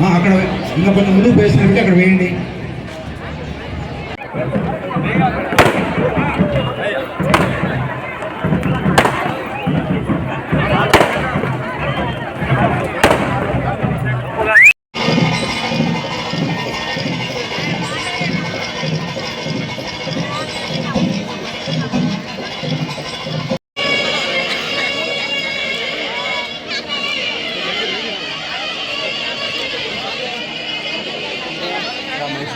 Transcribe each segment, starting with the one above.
అక్కడ ఇంకా కొంచెం ముందుకు వేసినట్టు అక్కడ వేయండి.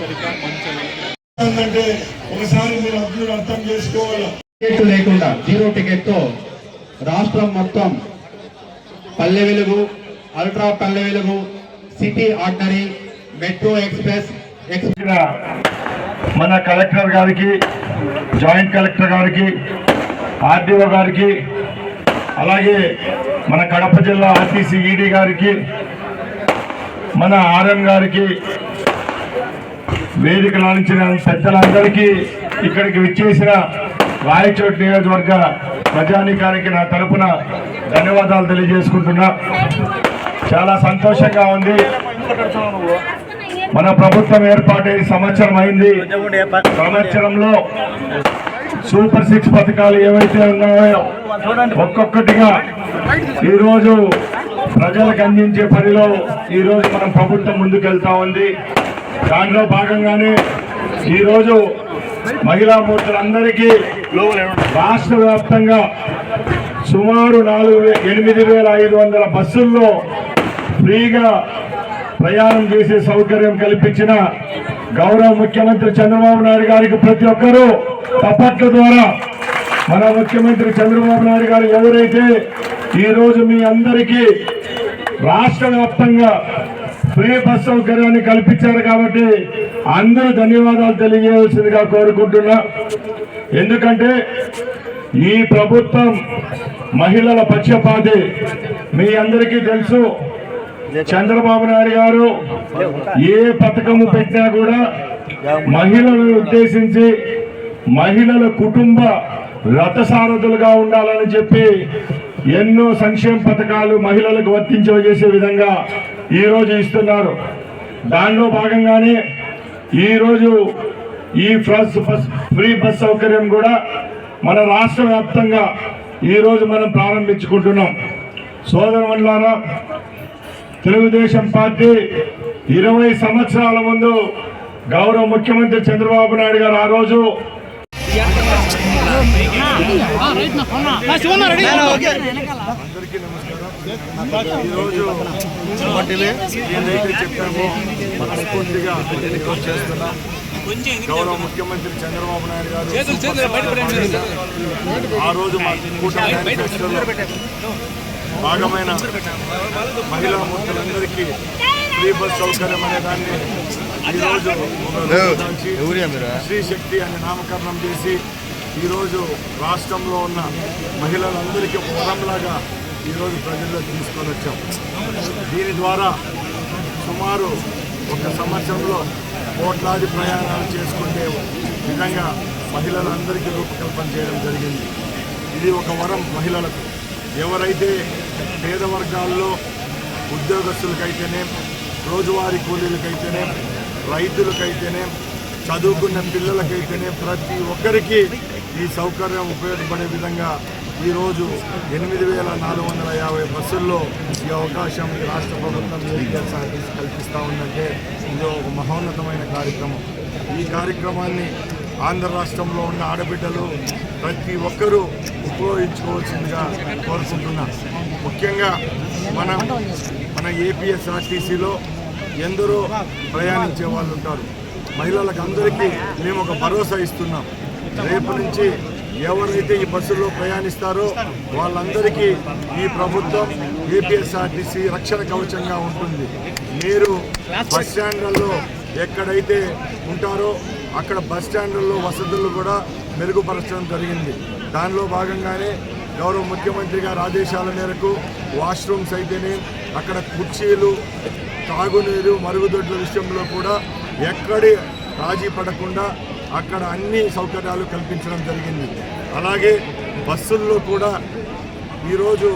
అంటే ఒకసారి మీరు అర్థం అర్థం చేసుకోవాలి? టికెట్ లేకుండా జీరో టికెట్తో రాష్ట్రం మొత్తం పల్లె Velugu ultra Palle Velugu city ordinary metro express మన కలెక్టర్ గారికి జాయింట్ కలెక్టర్ గారికి ఆర్డీఓ గారికి అలాగే మన కడప జిల్లా ఆర్టీసీ ఈడీ గారికి మన ఆర్ఎం గారికి వేదిక లాంచిన పెద్దలందరికీ ఇక్కడికి విచ్చేసిన రాయచోటి నియోజకవర్గ ప్రజానికానికి నా తరపున ధన్యవాదాలు తెలియజేసుకుంటున్నా. చాలా సంతోషంగా ఉంది. మన ప్రభుత్వం ఏర్పాటై సంవత్సరం అయింది. సంవత్సరంలో సూపర్ సిక్స్ పథకాలు ఏవైతే ఉన్నాయో ఒక్కొక్కటిగా ఈరోజు ప్రజలకు అందించే పనిలో ఈరోజు మన ప్రభుత్వం ముందుకెళ్తా ఉంది. దాంట్లో భాగంగానే ఈరోజు మహిళా మూర్తులందరికీ రాష్ట్ర వ్యాప్తంగా సుమారు నాలుగు ఎనిమిది వేల ఐదు వందల బస్సుల్లో ఫ్రీగా ప్రయాణం చేసే సౌకర్యం కల్పించిన గౌరవ ముఖ్యమంత్రి చంద్రబాబు నాయుడు గారికి ప్రతి ఒక్కరూ తప్పట్ల ద్వారా మన ముఖ్యమంత్రి చంద్రబాబు నాయుడు గారు ఎవరైతే ఈ రోజు మీ అందరికీ రాష్ట్ర వ్యాప్తంగా ఫ్రీ బస్ సౌకర్యాన్ని కల్పించారు కాబట్టి అందరూ ధన్యవాదాలు తెలియజేయాల్సిందిగా కోరుకుంటున్నా. ఎందుకంటే ఈ ప్రభుత్వం మహిళల పక్షపాతి. మీ అందరికీ తెలుసు చంద్రబాబు నాయుడు గారు ఏ పథకము పెట్టినా కూడా మహిళలను ఉద్దేశించి మహిళల కుటుంబ రథసారథులుగా ఉండాలని చెప్పి ఎన్నో సంక్షేమ పథకాలు మహిళలకు వర్తించజేసే విధంగా ఈరోజు ఇస్తున్నారు. దానిలో భాగంగానే ఈరోజు ఈ ఫ్రస్ బస్ ఫ్రీ బస్ సౌకర్యం కూడా మన రాష్ట్ర వ్యాప్తంగా ఈరోజు మనం ప్రారంభించుకుంటున్నాం. సోదరులారా తెలుగుదేశం పార్టీ ఇరవై సంవత్సరాల ముందు గౌరవ ముఖ్యమంత్రి చంద్రబాబు నాయుడు గారు ఆ రోజు అందరికీ నమస్కారం ఈరోజు ఏదైతే చెప్పామో మనస్ఫూర్తిగా ఎన్నికలు చేస్తున్నాం గౌరవ ముఖ్యమంత్రి చంద్రబాబు నాయుడు గారు ఆ రోజు మా కూటమి భాగమైన మహిళా మూర్తులందరికీ ఫ్రీ బస్ సౌకర్యం అనే దాన్ని ఈరోజు శ్రీ శక్తి అనే నామకరణం చేసి ఈరోజు రాష్ట్రంలో ఉన్న మహిళలందరికీ ఒక వరంలాగా ఈరోజు ప్రజల్లో తీసుకొని వచ్చాం. దీని ద్వారా సుమారు ఒక సంవత్సరంలో కోట్లాది ప్రయాణాలు చేసుకునే విధంగా మహిళలందరికీ రూపకల్పన చేయడం జరిగింది. ఇది ఒక వరం మహిళలకు. ఎవరైతే పేద వర్గాల్లో ఉద్యోగస్తులకైతేనే రోజువారీ కూలీలకైతేనే రైతులకైతేనే చదువుకున్న పిల్లలకైతేనే ప్రతి ఒక్కరికి ఈ సౌకర్యం ఉపయోగపడే విధంగా ఈరోజు ఎనిమిది వేల నాలుగు వందల యాభై బస్సుల్లో ఈ అవకాశం ఈ రాష్ట్ర ప్రభుత్వం ఏపీఎస్ఆర్టీసీ కల్పిస్తూ ఉందంటే ఇది ఒక మహోన్నతమైన కార్యక్రమం. ఈ కార్యక్రమాన్ని ఆంధ్ర రాష్ట్రంలో ఉన్న ఆడబిడ్డలు ప్రతి ఒక్కరూ ఉపయోగించుకోవాల్సిందిగా కోరుకుంటున్నా. ముఖ్యంగా మనం మన ఏపీఎస్ఆర్టీసీలో ఎందరో ప్రయాణించే వాళ్ళు ఉంటారు. మహిళలకు అందరికీ మేము ఒక భరోసా ఇస్తున్నాం. రేపు నుంచి ఎవరైతే ఈ బస్సుల్లో ప్రయాణిస్తారో వాళ్ళందరికీ ఈ ప్రభుత్వం ఏపీఎస్ఆర్టీసీ రక్షణ కవచంగా ఉంటుంది. మీరు బస్ స్టాండ్లలో ఎక్కడైతే ఉంటారో అక్కడ బస్ స్టాండ్లలో వసతులు కూడా మెరుగుపరచడం జరిగింది. దానిలో భాగంగానే గౌరవ ముఖ్యమంత్రి గారి ఆదేశాల మేరకు వాష్రూమ్స్ అయితేనే అక్కడ కుర్చీలు తాగునీరు మరుగుదొడ్ల విషయంలో కూడా ఎక్కడి రాజీ పడకుండా అక్కడ అన్ని సౌకర్యాలు కల్పించడం జరిగింది. అలాగే బస్సుల్లో కూడా ఈరోజు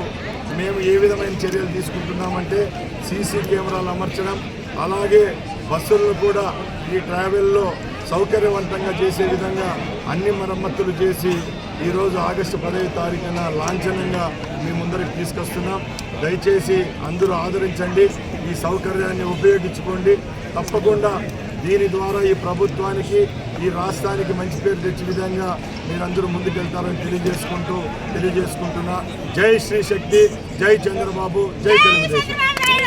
మేము ఏ విధమైన చర్యలు తీసుకుంటున్నామంటే సీసీ కెమెరాలు అమర్చడం అలాగే బస్సులను కూడా ఈ ట్రావెల్లో సౌకర్యవంతంగా చేసే విధంగా అన్ని మరమ్మతులు చేసి ఈరోజు ఆగస్టు పదహైదు తారీఖున లాంఛనంగా మీ ముందరికి తీసుకొస్తున్నాం. దయచేసి అందరూ ఆదరించండి. ఈ సౌకర్యాన్ని ఉపయోగించుకోండి. తప్పకుండా దీని ద్వారా ఈ ప్రభుత్వానికి ఈ రాష్ట్రానికి మంచి పేరు తెచ్చే విధంగా మీరందరూ ముందుకెళ్తారని తెలియజేసుకుంటూ తెలియజేసుకుంటున్నా. జై శ్రీ శక్తి జై చంద్రబాబు జై తెలుగుదేశం.